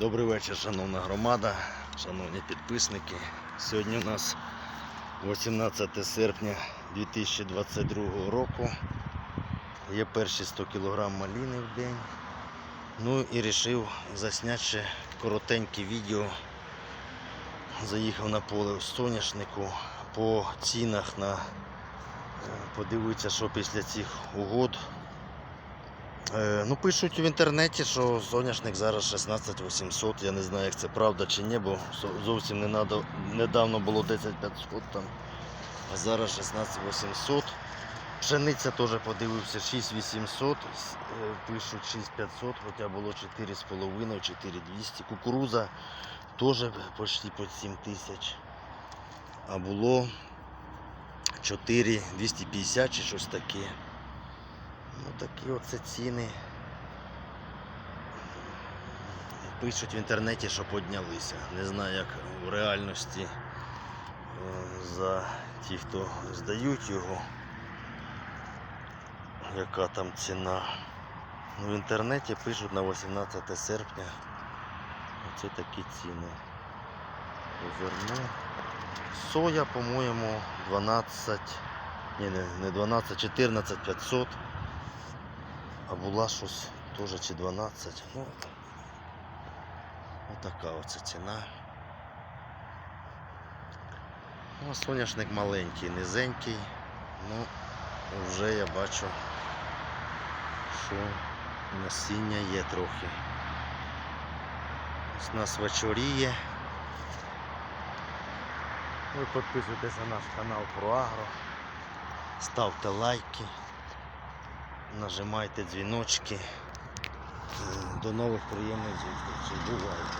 Добрий вечір, шановна громада, шановні підписники. Сьогодні у нас 18 серпня 2022 року. Є перші 100 кг маліни в день. Ну і вирішив засняти ще коротеньке відео. Заїхав на поле в соняшнику по цінах на е, подивитися, що після цих угод. Е, Ну, пишуть в інтернеті, що соняшник зараз 16 800. Я не знаю, як це правда чи ні, бо зовсім не недавно було 10 500 там, а зараз 16 800. Пшениця теж подивився 6 800, с- е, пишуть 6 500, хоча було 4,5, 4200. Кукуруза теж почти по 7 тисяч. А було 4 250 чи щось таке. Ну такі оце ціни. Пишуть в інтернеті, що піднялися. Не знаю, як в реальності е, за ті, хто здають його, яка там ціна. Ну, в інтернеті пишуть на 18 серпня. Оце такі ціни. Зерно. Соя, по-моєму, 12. Ні, не 12, 14 500. А була щось теж чи 12. Ну, отака оця ціна. Ну, соняшник маленький, низенький. Ну, вже я бачу, що насіння є трохи. У нас вечоріє. Ви підписуйтесь на наш канал про агро. Ставте лайки. Нажимайте дзвіночки. До нових приємних зустрічей. Бувайте.